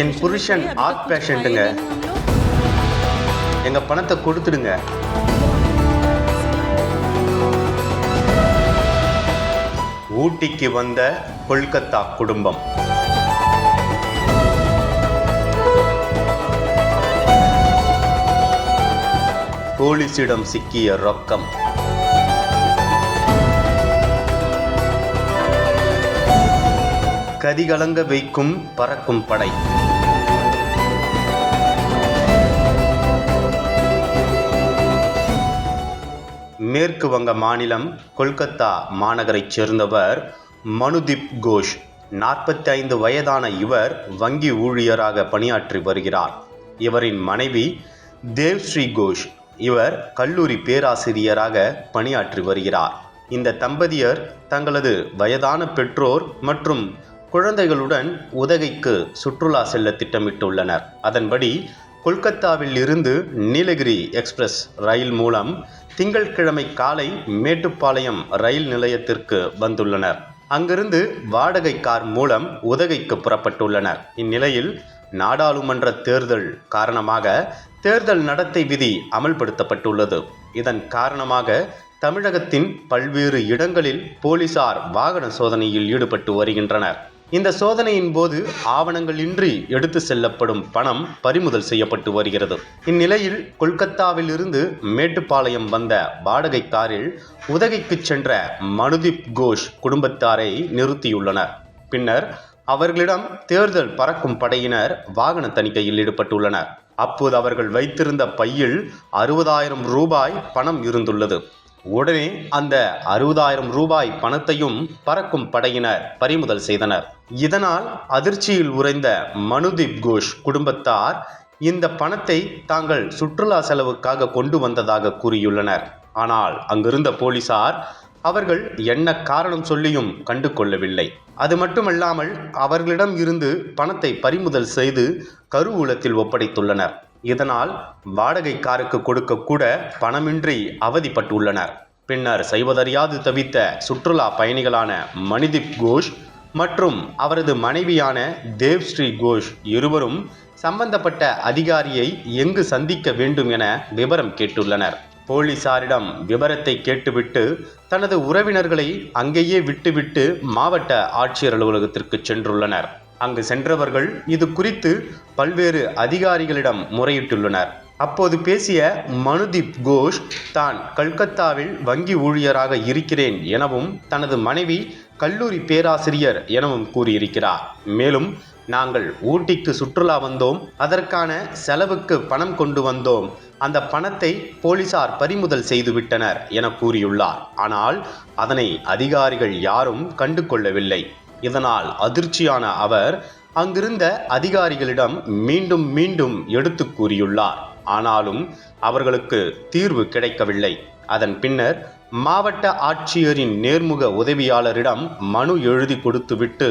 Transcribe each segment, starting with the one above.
என் புருஷன் ஆர்ட் பேஷண்ட்டுங்க எங்கள் பணத்தை கொடுத்துடுங்க. ஊட்டிக்கு வந்த கொல்கத்தா குடும்பம். போலீசிடம் சிக்கிய ரொக்கம். கதிகலங்க வைக்கும் பறக்கும் படை. மேற்கு வங்க மாநிலம் கொல்கத்தா மாநகரைச் சேர்ந்தவர் மனுதீப் கோஷ் நாற்பத்தி ஐந்து வயதான இவர் வங்கி ஊழியராக பணியாற்றி வருகிறார். இவரின் மனைவி தேவ்ஸ்ரீ கோஷ் இவர் கல்லூரி பேராசிரியராக பணியாற்றி வருகிறார். இந்த தம்பதியர் தங்களது வயதான பெற்றோர் மற்றும் குழந்தைகளுடன் உதகைக்கு சுற்றுலா செல்ல திட்டமிட்டுள்ளனர். அதன்படி கொல்கத்தாவில் இருந்து நீலகிரி எக்ஸ்பிரஸ் ரயில் மூலம் திங்கட்கிழமை காலை மேட்டுப்பாளையம் ரயில் நிலையத்திற்கு வந்துள்ளனர். அங்கிருந்து வாடகை கார் மூலம் உதகைக்கு புறப்பட்டுள்ளனர். இந்நிலையில் நாடாளுமன்ற தேர்தல் காரணமாக தேர்தல் நடத்தை விதி அமல்படுத்தப்பட்டுள்ளது. இதன் காரணமாக தமிழகத்தின் பல்வேறு இடங்களில் போலீசார் வாகன சோதனையில் ஈடுபட்டு வருகின்றனர். இந்த சோதனையின் போது ஆவணங்கள் இன்றி எடுத்து செல்லப்படும் பணம் பறிமுதல் செய்யப்பட்டு வருகிறது. இந்நிலையில் கொல்கத்தாவில் இருந்து மேட்டுப்பாளையம் வந்த வாடகை காரில் உதகைக்கு சென்ற மனுதீப் கோஷ் குடும்பத்தாரை நிறுத்தியுள்ளனர். பின்னர் அவர்களிடம் தேர்தல் பறக்கும் படையினர் வாகன தணிக்கையில் ஈடுபட்டுள்ளனர். அப்போது அவர்கள் வைத்திருந்த பையில் அறுபதாயிரம் ரூபாய் பணம் இருந்துள்ளது. உடனே அந்த அறுபதாயிரம் ரூபாய் பணத்தையும் பறக்கும் படையினர் பறிமுதல் செய்தனர். இதனால் அதிர்ச்சியில் உறைந்த மனுதீப் கோஷ் குடும்பத்தார் இந்த பணத்தை தாங்கள் சுற்றுலா செலவுக்காக கொண்டு வந்ததாக கூறியுள்ளனர். ஆனால் அங்கிருந்த போலீசார் அவர்கள் என்ன காரணம் சொல்லியும் கண்டு கொள்ளவில்லை அது மட்டுமல்லாமல் அவர்களிடம் இருந்து பணத்தை பறிமுதல் செய்து கருவூலத்தில் ஒப்படைத்துள்ளனர். இதனால் வாடகை காருக்கு கொடுக்க கூட பணமின்றி அவதிப்பட்டுள்ளனர். பின்னர் செய்வதறியாது தவித்த சுற்றுலா பயணிகளான மணிதீப் கோஷ் மற்றும் அவரது மனைவியான தேவ்ஸ்ரீ கோஷ் இருவரும் சம்பந்தப்பட்ட அதிகாரியை எங்கு சந்திக்க வேண்டும் என விவரம் கேட்டுள்ளனர். போலீசாரிடம் விவரத்தை கேட்டுவிட்டு தனது உறவினர்களை அங்கேயே விட்டுவிட்டு மாவட்ட ஆட்சியர் அலுவலகத்திற்கு சென்றுள்ளனர். அங்கு சென்றவர்கள் இது குறித்து பல்வேறு அதிகாரிகளிடம் முறையிட்டுள்ளனர். அப்போது பேசிய மனுதீப் கோஷ் தான் கல்கத்தாவில் வங்கி ஊழியராக இருக்கிறேன் எனவும் தனது மனைவி கல்லூரி பேராசிரியர் எனவும் கூறியிருக்கிறார். மேலும் நாங்கள் ஊட்டிக்கு சுற்றுலா வந்தோம். அதற்கான செலவுக்கு பணம் கொண்டு வந்தோம். அந்த பணத்தை போலீசார் பறிமுதல் செய்துவிட்டனர் என கூறியுள்ளார். ஆனால் அதனை அதிகாரிகள் யாரும் கண்டு கொள்ளவில்லை இதனால் அதிர்ச்சியான அவர் அங்கிருந்த அதிகாரிகளிடம் மீண்டும் மீண்டும் எடுத்து கூறியுள்ளார். ஆனாலும் அவர்களுக்கு தீர்வு கிடைக்கவில்லை. அதன் பின்னர் மாவட்ட ஆட்சியரின் நேர்முக உதவியாளரிடம் மனு எழுதி கொடுத்துவிட்டு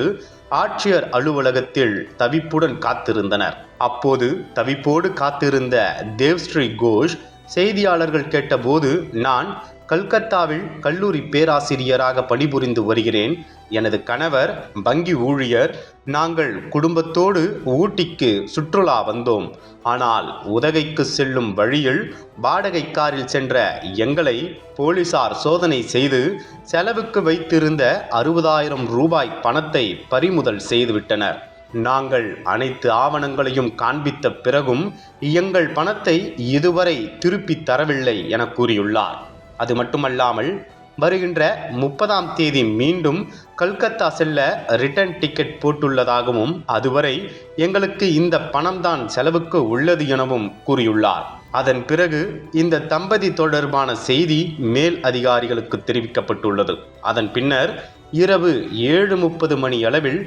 ஆட்சியர் அலுவலகத்தில் தவிப்புடன் காத்திருந்தனர். அப்போது தவிப்போடு காத்திருந்த தேவ்ஸ்ரீ கோஷ் செய்தியாளர்கள் கேட்டபோது நான் கல்கத்தாவில் கல்லூரி பேராசிரியராக பணிபுரிந்து வருகிறேன். எனது கணவர் வங்கி ஊழியர் நாங்கள் குடும்பத்தோடு ஊட்டிக்கு சுற்றுலா வந்தோம். ஆனால் உதகைக்கு செல்லும் வழியில் வாடகை காரில் சென்ற எங்களை போலீசார் சோதனை செய்து செலவுக்கு வைத்திருந்த அறுபதாயிரம் ரூபாய் பணத்தை பறிமுதல் செய்துவிட்டனர். நாங்கள் அனைத்து ஆவணங்களையும் காண்பித்த பிறகும் எங்கள் பணத்தை இதுவரை திருப்பித் தரவில்லை என கூறியுள்ளார். அது மட்டுமல்லாமல் வருகின்ற முப்பதாம் தேதி மீண்டும் கல்கத்தா செல்ல ரிட்டர்ன் டிக்கெட் போட்டுள்ளதாகவும் அதுவரை எங்களுக்கு இந்த பணம்தான் செலவுக்கு உள்ளது எனவும் கூறியுள்ளார். அதன் பிறகு இந்த தம்பதி தொடர்பான செய்தி மேல் அதிகாரிகளுக்கு தெரிவிக்கப்பட்டுள்ளது. அதன் பின்னர் இரவு ஏழு முப்பது மணி அளவில்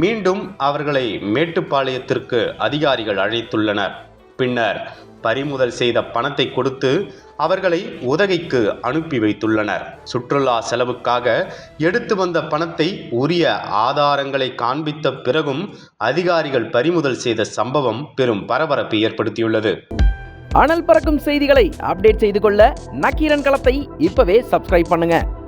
மீண்டும் அவர்களை மேட்டுப்பாளையத்திற்கு அதிகாரிகள் அழைத்துள்ளனர். பின்னர் பறிமுதல் செய்த பணத்தை கொடுத்து அவர்களை உதகைக்கு அனுப்பி வைத்துள்ளனர். சுற்றுலா செலவுக்காக எடுத்து வந்த பணத்தை உரிய ஆதாரங்களை காண்பித்த பிறகும் அதிகாரிகள் பறிமுதல் செய்த சம்பவம் பெரும் பரபரப்பை ஏற்படுத்தியுள்ளது. அனல் பறக்கும் செய்திகளை அப்டேட் செய்து கொள்ள நக்கீரன் களத்தை இப்பவே சப்ஸ்கிரைப் பண்ணுங்க.